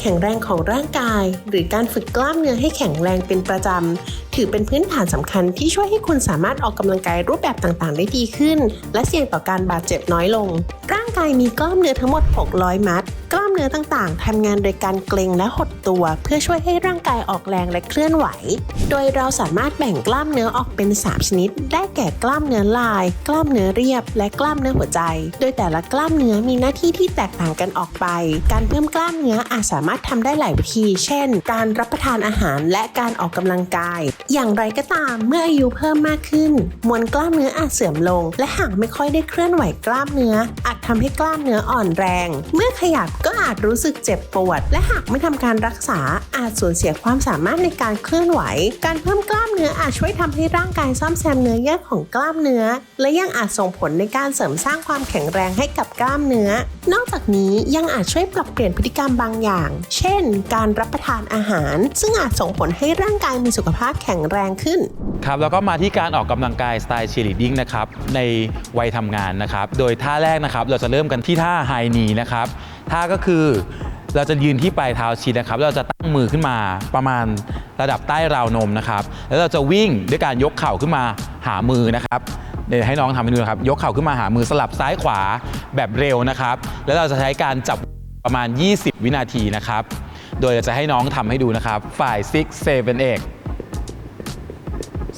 แข็งแรงของร่างกาย หรือการฝึกกล้ามเนื้อให้แข็งแรงเป็นประจำ ถือเป็นพื้นฐานสำคัญที่ช่วยให้คุณสามารถออกกำลังกายรูปแบบต่างๆ ได้ดีขึ้น และเสี่ยงต่อการบาดเจ็บน้อยลง ร่างกายมีกล้ามเนื้อทั้งหมด 600 มัด กล้ามเนื้อต่างๆทำงานโดยการเกร็งและหดตัว เพื่อช่วยให้ร่างกายออกแรงและเคลื่อนไหว โดยเราสามารถแบ่งกล้ามเนื้อออกเป็น 3 ชนิด ได้แก่กล้ามเนื้อลาย กล้ามเนื้อเรียบ และกล้ามเนื้อหัวใจ โดยแต่ละกล้ามเนื้อมีหน้าที่ที่แตกต่างกันออกไป การเพิ่มกล้ามเนื้ออาจสามารถทำได้หลายวิธี เช่น การรับประทานอาหารและการออกกำลังกายอย่างไรก็ตามเมื่ออายุเพิ่มมากขึ้น มวลกล้ามเนื้ออาจเสื่อมลง และหากไม่ค่อยได้เคลื่อนไหวกล้ามเนื้อ อาจทำให้กล้ามเนื้ออ่อนแรง เมื่อขยับก็อาจรู้สึกเจ็บปวด และหากไม่ทำการรักษาอาจสูญเสียความสามารถในการเคลื่อนไหว การเพิ่มกล้ามเนื้ออาจช่วยทำให้ร่างกายซ่อมแซมเนื้อเยื่อของกล้ามเนื้อ และยังอาจส่งผลในการเสริมสร้างความแข็งแรงให้กับกล้ามเนื้อ นอกจากนี้ยังอาจช่วยปรับเปลี่ยนพฤติกรรมบางอย่าง เช่น การรับประทานอาหาร ซึ่งอาจส่งผลให้ร่างกายมีสุขภาพแข็งแรงขึ้น ครับ แล้วก็มาที่การออกกำลังกายสไตล์เชียร์ลีดดิ้งนะครับ ในวัยทำงานนะครับ โดยท่าแรกนะครับ เราจะเริ่มกันที่ท่าไฮนีนะครับ ท่าก็คือเราจะยืนที่ปลายเท้าชี้นะครับ เราจะตั้งมือขึ้นมาประมาณระดับใต้ราวนมนะครับ แล้วเราจะวิ่งด้วยการยกเข่าขึ้นมาหามือนะครับเดี๋ยวให้น้องทำให้ดูนะครับ ยกเข่าขึ้นมาหามือสลับซ้ายขวาแบบเร็วนะครับ แล้วเราจะใช้การจับประมาณ 20 วินาทีนะครับ โดยเราจะให้น้องทำให้ดูนะครับ ฝ่าย 6 7 8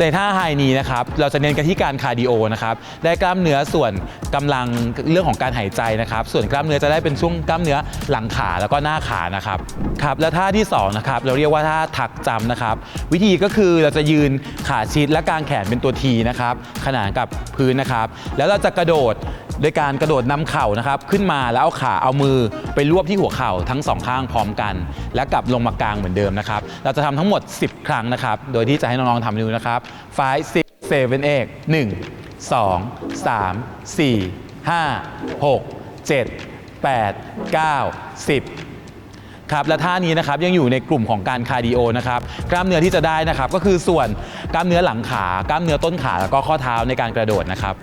ในท่าไฮนี้นะครับเราจะเน้นกันที่การคาร์ดิโอนะครับได้กล้ามเนื้อส่วนกำลังเรื่องของการหายใจนะครับ ส่วนกล้ามเนื้อจะได้เป็นช่วงกล้ามเนื้อหลังขาแล้วก็หน้าขานะครับครับและท่าที่สองนะครับเราเรียกว่าท่าถักจำนะครับ วิธีก็คือเราจะยืนขาชิดและกางแขนเป็นตัวทีนะครับขนานกับพื้นนะครับ แล้วเราจะกระโดด โดยการกระโดดนำเข่านะครับขึ้นมาแล้วเอาขาเอามือไปรวบที่หัวเข่าทั้งสองข้างพร้อมกัน แล้วกลับลงมากลางเหมือนเดิมนะครับเราจะทำทั้งหมด 10 ครั้งนะครับ โดยที่จะให้น้องๆทำดูนะครับ five six seven eight หนึ่งสองสามสี่ห้าหกเจ็ดแปดเก้าสิบครับและท่านี้นะครับยังอยู่ในกลุ่มของการคาร์ดิโอนะครับกล้ามเนื้อที่จะได้นะครับก็คือส่วนกล้ามเนื้อหลังขากล้ามเนื้อต้นขาแล้วก็ข้อเท้าในการกระโดดนะครับ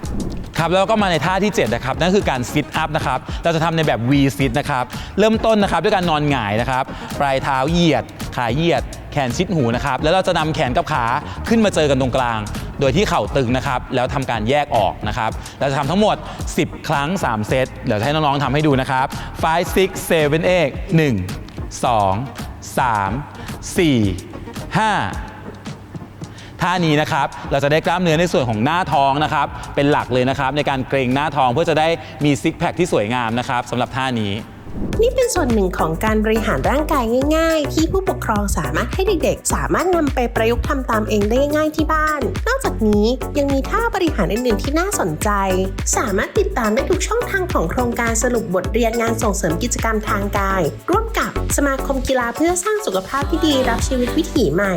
ครับแล้วก็มาในท่าที่7นะครับนั่นคือการซิทอัพนะครับเราจะทำในแบบ V sit นะครับเริ่มต้นนะครับด้วยการนอนหงายนะครับปลายเท้าเหยียด ขาเหยียด แขนชิดหูนะครับแล้วเราจะนำแขนกับขาขึ้นมาเจอกันตรงกลาง โดยที่เข่าตึงนะครับแล้วทำการแยกออกนะครับเราจะทำทั้งหมด 10 ครั้ง 3 เซตเดี๋ยวให้น้องๆทำให้ดูนะครับ5 6 7 8 1 2 3 4 5 ท่านี้นะครับเราจะได้กล้ามเนื้อในส่วนของหน้าท้องนะครับเป็นหลักเลยนะครับในการเกรงหน้าท้องเพื่อจะได้มีซิกแพคที่สวยงามนะครับสำหรับท่านี้ นี่เป็นส่วนหนึ่งของการบริหารร่างกายง่าย ๆ ที่ผู้ปกครองสามารถให้เด็กๆ สามารถนำไปประยุกต์ทำตามเองได้ง่ายๆที่บ้าน นอกจากนี้ยังมีท่าบริหารอื่นๆที่น่าสนใจ สามารถติดตามได้ทุกช่องทางของโครงการสรุปบทเรียนงานส่งเสริมกิจกรรมทางกาย ร่วมกับสมาคมกีฬาเพื่อสร้างสุขภาพที่ดีรับชีวิตวิถีใหม่